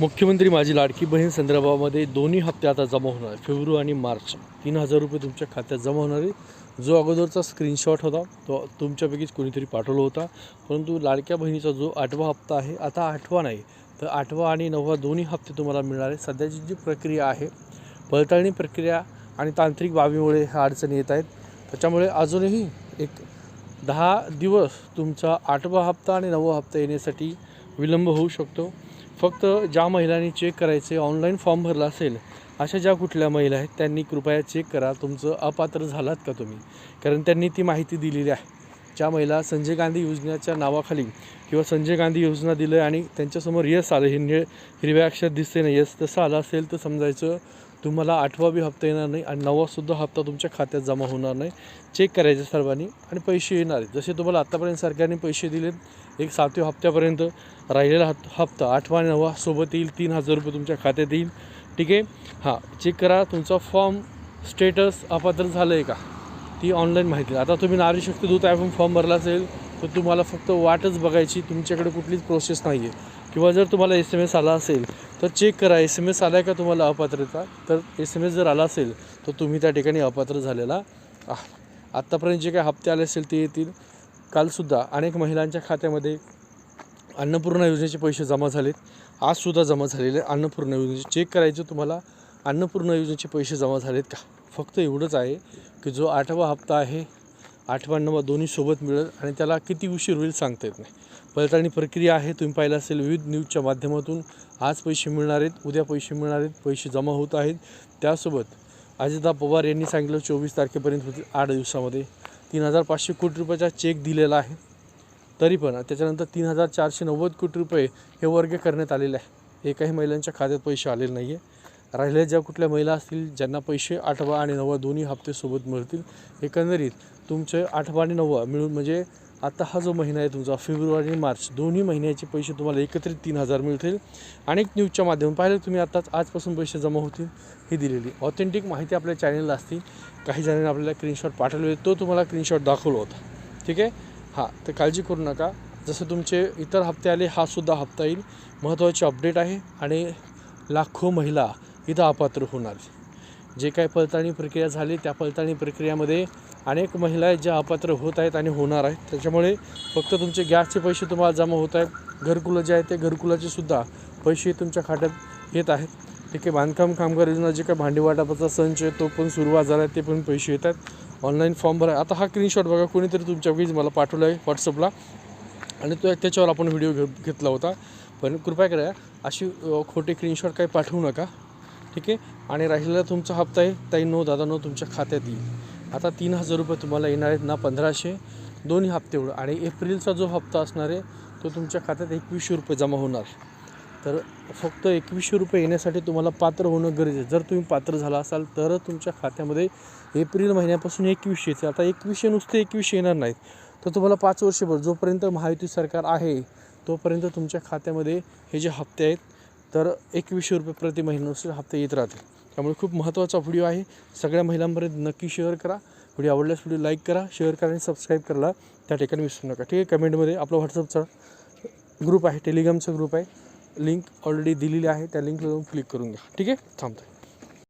मुख्यमंत्री माझी लाडकी बहीण संदर्भामध्ये दोन्ही हप्ते आता जमा होणार. आहे फेब्रुवारी आणि मार्च. तीन हजार रुपये तुमच्या खात्यात जमा होणार आहे जो अगोदरचा स्क्रीनशॉट होता तो तुमच्यापैकीच कोणीतरी पाठवला होता. परंतु लाडक्या बहिणीचा जो आठवा हप्ता आहे आता आठवा नाही. तर आठवा आणि नववा दोन्ही हप्ते तुम्हाला मिळणार आहे सध्याची जी प्रक्रिया आहे पडताळणी प्रक्रिया आणि तांत्रिक बाबीमुळे ह्या अडचणी येत आहेत. त्याच्यामुळे अजूनही एक दहा दिवस तुमचा आठवा हप्ता आणि नववा हप्ता येण्यासाठी विलंब होऊ शकतो. फक्त ज्या महिलांनी चेक करायचे ऑनलाईन फॉर्म भरला असेल अशा ज्या कुठल्या महिला आहेत त्यांनी कृपया चेक करा. तुमचं अपात्र झालात का तुम्ही? कारण त्यांनी ती माहिती दिलेली आहे. ज्या महिला संजय गांधी योजनेच्या नावाखाली किंवा संजय गांधी योजना दिलं आणि त्यांच्यासमोर यस आलं हे निळ हिरव्या अक्षरात दिसते ना यस तसं आलं असेल तर समजायचं तुम्हाला आठवा बी हप्ता येणार नाही आणि नववासुद्धा हप्ता तुमच्या खात्यात जमा होणार नाही. चेक करायचे सर्वांनी आणि पैसे येणार आहेत. जसे तुम्हाला आत्तापर्यंत सरकारने पैसे दिलेत एक सातव्या हप्त्यापर्यंत राहिलेला हप हप्ता आठवा आणि नववा सोबत येईल तीन हजार रुपये तुमच्या खात्यात येईल. ठीक आहे? हां चेक करा. तुमचा फॉर्म स्टेटस अपात्र झालं आहे का? ती ऑनलाईन माहिती. आता तुम्ही नारी शक्ती दूत ॲपहून फॉर्म भरला असेल तर तुम्हाला फक्त वाटच बघायची तुमच्याकडे कुठलीच प्रोसेस नाही आहे किंवा जर तुम्हाला एस एम एस आला असेल तर चेक करा. एस एम एस आला आहे का तुम्हाला अपात्रता? तर एस एम एस जर आला असेल तर तुम्ही त्या ठिकाणी अपात्र झालेला आहात. आत्तापर्यंत जे काही हप्ते आले असेल ते येतील. कालसुद्धा अनेक महिलांच्या खात्यामध्ये अन्नपूर्णा योजनेचे पैसे जमा झालेत. आजसुद्धा जमा झालेले अन्नपूर्णा योजनेचे. चेक करायचे तुम्हाला अन्नपूर्णा योजनेचे पैसे जमा झालेत का? फक्त एवढंच आहे की जो आठवा हप्ता आहे आठवण नंबर दोन्ही सोबत मिळेल आणि त्याला किती उशीर होईल सांगता येत नाही. पडताळणी प्रक्रिया आहे तुम्ही पाहिलं असेल विविध न्यूजच्या माध्यमातून. आज पैसे मिळणार आहेत उद्या पैसे मिळणार आहेत पैसे जमा होत आहेत. त्यासोबत अजिता पवार यांनी सांगितलं चोवीस तारखेपर्यंत होतील आठ दिवसामध्ये. तीन हजार पाचशे कोटी रुपयाचा चेक दिलेला आहे. तरी पण त्याच्यानंतर तीन हजार चारशे नव्वद कोटी रुपये हे वर्ग करण्यात आलेले आहे. एकाही महिलांच्या खात्यात पैसे आलेले नाही आहे राहिल्या ज्या कुठल्या महिला असतील ज्यांना पैसे आठवा आणि नववा दोन्ही हप्ते सोबत मिळतील एकंदरीत तुमचे आठवा आणि नववा मिळून म्हणजे आता हा जो महिना आहे तुमचा फेब्रुवारी आणि मार्च दोन्ही महिन्याचे पैसे तुम्हाला एकत्रित तीन हजार मिळतील. अनेक न्यूजच्या माध्यमातून पाहिलं तुम्ही आताच आजपासून पैसे जमा होतील ही दिलेली. ऑथेंटिक माहिती आपल्या चॅनलला असते. काही जणांनी आपल्याला स्क्रीनशॉट पाठवले तो तुम्हाला स्क्रीनशॉट दाखवला होता. ठीक आहे? हां तर काळजी करू नका. जसं तुमचे इतर हप्ते आले हा सुद्धा हप्ता येईल. महत्त्वाची अपडेट आहे आणि लाखो महिला इथं अपात्र होणार. जे काही पडताळणी प्रक्रिया झाली त्या पडताळणी प्रक्रियामध्ये अनेक महिला आहेत ज्या अपात्र होत आहेत आणि होणार आहेत. त्याच्यामुळे फक्त तुमचे गॅसचे पैसे तुम्हाला जमा होत आहेत. घरकुलं जे आहे ते घरकुलाचे सुद्धा पैसे तुमच्या खात्यात येत आहेत. ठीक आहे बांधकाम कामगार योजना जे काही भांडी वाटपाचा संच आहे तो पण सुरुवात झाला आहे ते पण पैसे येत आहेत. ऑनलाईन फॉर्म भरा आता हा स्क्रीनशॉट बघा कोणीतरी तुमच्या मला पाठवला आहे व्हॉट्सअपला आणि तो त्याच्यावर आपण व्हिडिओ घे घेतला होता. पण कृपया करा अशी खोटे स्क्रीनशॉट काही पाठवू नका. ठीक आहे? आणि राहिलेला तुमचा हप्ता आहे ताई नो दादा नो तुमच्या खात्यात येईल. आता तीन हजार रुपये तुम्हाला येणार आहेत ना पंधराशे. दोन्ही हप्ते एवढं. आणि एप्रिलचा जो हप्ता असणार आहे तो तुमच्या खात्यात एकवीसशे रुपये जमा होणार. तर फक्त एकवीसशे रुपये येण्यासाठी तुम्हाला पात्र होणं गरजेचं आहे. जर तुम्ही पात्र झाला असाल तर तुमच्या खात्यामध्ये एप्रिल महिन्यापासून एकवीसशे येते आता एकवीसशे नुसते एकवीसशे येणार नाहीत. तर तुम्हाला पाच वर्षभर जोपर्यंत महायुती सरकार आहे तोपर्यंत तुमच्या खात्यामध्ये हे जे हप्ते आहेत तर एकवीसशे रुपये प्रति महिन्यानुसार हप्ते येत राहतील. त्यामुळे खूप महत्त्वाचा व्हिडिओ आहे. सगळ्या महिलांपर्यंत नक्की शेअर करा. व्हिडिओ आवडल्यास व्हिडिओ लाईक करा शेअर करा आणि सबस्क्राईब करायला त्या ठिकाणी विसरू नका. ठीक आहे कमेंटमध्ये आपला व्हॉट्सअपचा ग्रुप आहे टेलिग्रामचा ग्रुप आहे. लिंक ऑलरेडी दिलेली आहे. त्या लिंकला जाऊन क्लिक करून घ्या. ठीक आहे? थांबतो